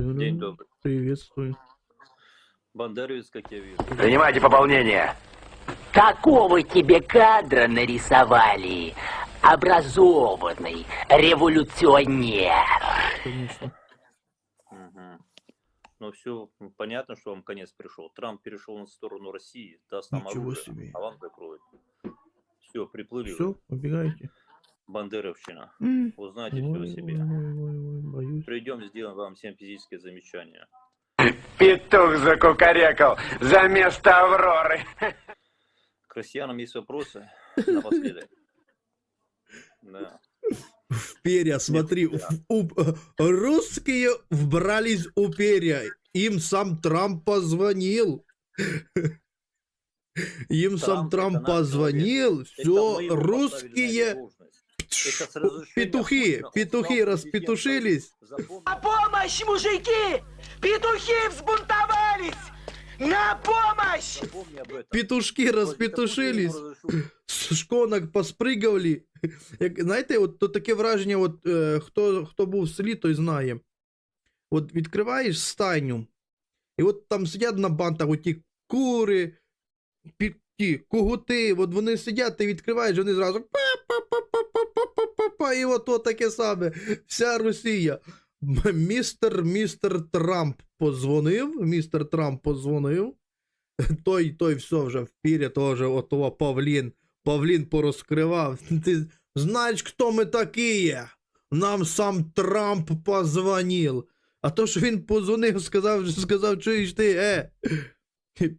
День добрый. Приветствую. Бандеровец, как я вижу. Принимайте пополнение. Какого тебе кадра нарисовали? Образованный революционер. Конечно. Ну все, понятно, что вам конец пришел. Трамп перешел на сторону России, даст нам Ничего оружие, себе. а вам закроют. Все, приплыли. Все, убегайте. Бандеровщина. Узнайте все о себе. Придем, сделаем вам всем физические замечания. Петух закукарекал за место Авроры. К россиянам есть вопросы напоследок. Да. В перья, смотри, в- у- э, русские вбрались у перья. Им сам Трамп позвонил. Им сам Трамп Трамп это наш позвонил. Все, русские эту должность. Это с разрешения петухи, Путина он петухи стал президентом. распетушились. Запомни. На помощь, мужики! Петухи взбунтовались! На помощь! Запомни об этом. Петушки Просто распетушились. Путин ему разрешил. з шконок поспригали. Як, знаєте, от то таке враження, от, е, хто, хто був в селі, той знає. От відкриваєш стайню, і от там сидять на бантах оті кури, пі, ті, кугути, от вони сидять, ти відкриваєш, вони зразу па-па-па-па-па-па-па, і от то таке саме. Вся Росія. Містер, містер Трамп позвонив, містер Трамп позвонив, той, той все вже впіря, теж отого Павлін. Павлін порозкривав. Ти знаєш, хто ми такі? Нам сам Трамп позвонив. А то, що він позвонив, сказав, сказав, чуєш ти, е,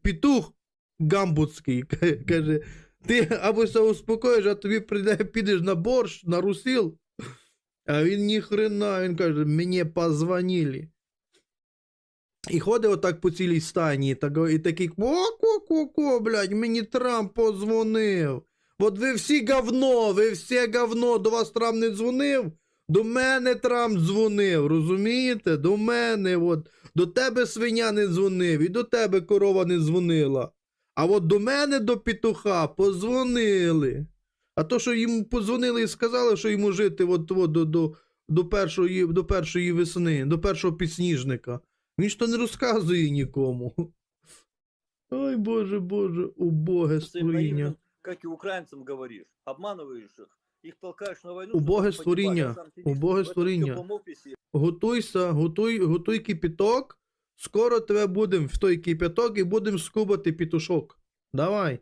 петух гамбутський, каже, ти або се успокоїш, а тобі прийде, підеш на борщ, на русіл. А він ніхрена, він каже, мені позвонили. І ходить отак по цілій стані, і такий ко-ко-ко-ко, блядь, мені Трамп позвонив. От ви всі говно, ви всі говно, до вас Трамп не дзвонив, до мене Трамп дзвонив, розумієте? До мене, от, до тебе свиня не дзвонив, і до тебе корова не дзвонила. А от до мене, до петуха, позвонили. А то, що йому позвонили і сказали, що йому жити от, от, до, до, до, першої, до першої весни, до першого підсніжника. Він ж то не розказує нікому. Ой, Боже, Боже, убоге Ты им наивным, створіння. как и украинцам говоришь, обманываешь их, их толкаешь на войну. Убоге чтобы погибали, створіння, а сам сидишь убоге в этом створіння. теплом офисе. Готуйся, готуй, готуй кипяток. Скоро тебе будем в той кипяток і будемо скубати пітушок. Давай.